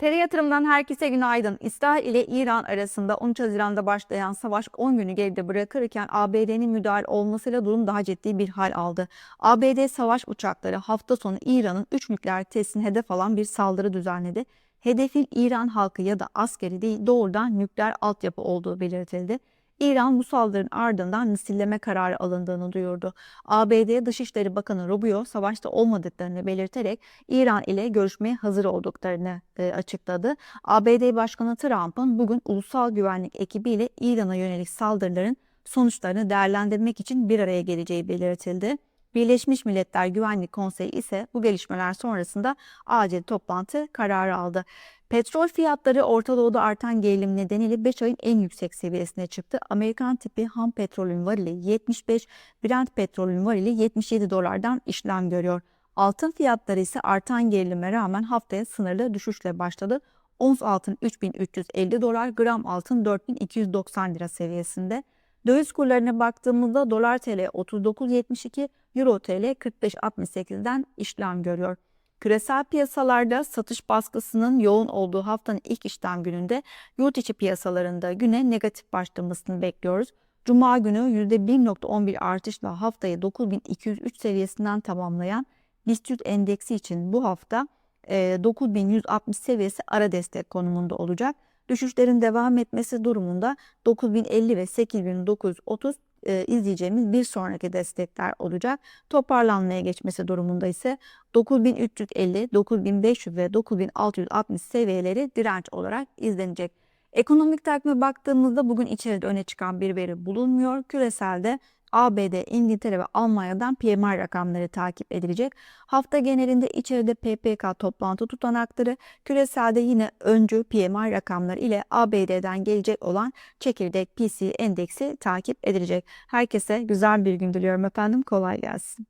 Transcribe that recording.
TR Yatırım'dan herkese günaydın. İsrail ile İran arasında 13 Haziran'da başlayan savaş 10 günü geride bırakırken ABD'nin müdahale olmasıyla durum daha ciddi bir hal aldı. ABD savaş uçakları hafta sonu İran'ın 3 nükleer testini hedef alan bir saldırı düzenledi. Hedefin İran halkı ya da askeri değil doğrudan nükleer altyapı olduğu belirtildi. İran bu saldırının ardından misilleme kararı alındığını duyurdu. ABD Dışişleri Bakanı Rubio savaşta olmadıklarını belirterek İran ile görüşmeye hazır olduklarını e, açıkladı. ABD Başkanı Trump'ın bugün ulusal güvenlik ekibiyle İran'a yönelik saldırıların sonuçlarını değerlendirmek için bir araya geleceği belirtildi. Birleşmiş Milletler Güvenlik Konseyi ise bu gelişmeler sonrasında acil toplantı kararı aldı. Petrol fiyatları Orta Doğu'da artan gerilim nedeniyle 5 ayın en yüksek seviyesine çıktı. Amerikan tipi ham petrolün varili 75, Brent petrolün varili 77 dolardan işlem görüyor. Altın fiyatları ise artan gerilime rağmen haftaya sınırlı düşüşle başladı. Ons altın 3350 dolar, gram altın 4290 lira seviyesinde. Döviz kurlarına baktığımızda dolar TL 39.72, euro TL 45.68'den işlem görüyor. Küresel piyasalarda satış baskısının yoğun olduğu haftanın ilk işlem gününde yurt içi piyasalarında güne negatif başlamasını bekliyoruz. Cuma günü %1.11 artışla haftayı 9203 seviyesinden tamamlayan BIST 100 endeksi için bu hafta e, 9160 seviyesi ara destek konumunda olacak. Düşüşlerin devam etmesi durumunda 9050 ve 8930 e, izleyeceğimiz bir sonraki destekler olacak. Toparlanmaya geçmesi durumunda ise 9350, 9500 ve 9660 seviyeleri direnç olarak izlenecek. Ekonomik takvime baktığımızda bugün içeride öne çıkan bir veri bulunmuyor. Küreselde ABD, İngiltere ve Almanya'dan PMI rakamları takip edilecek. Hafta genelinde içeride PPK toplantı tutanakları, küreselde yine öncü PMI rakamları ile ABD'den gelecek olan çekirdek PC endeksi takip edilecek. Herkese güzel bir gün diliyorum efendim. Kolay gelsin.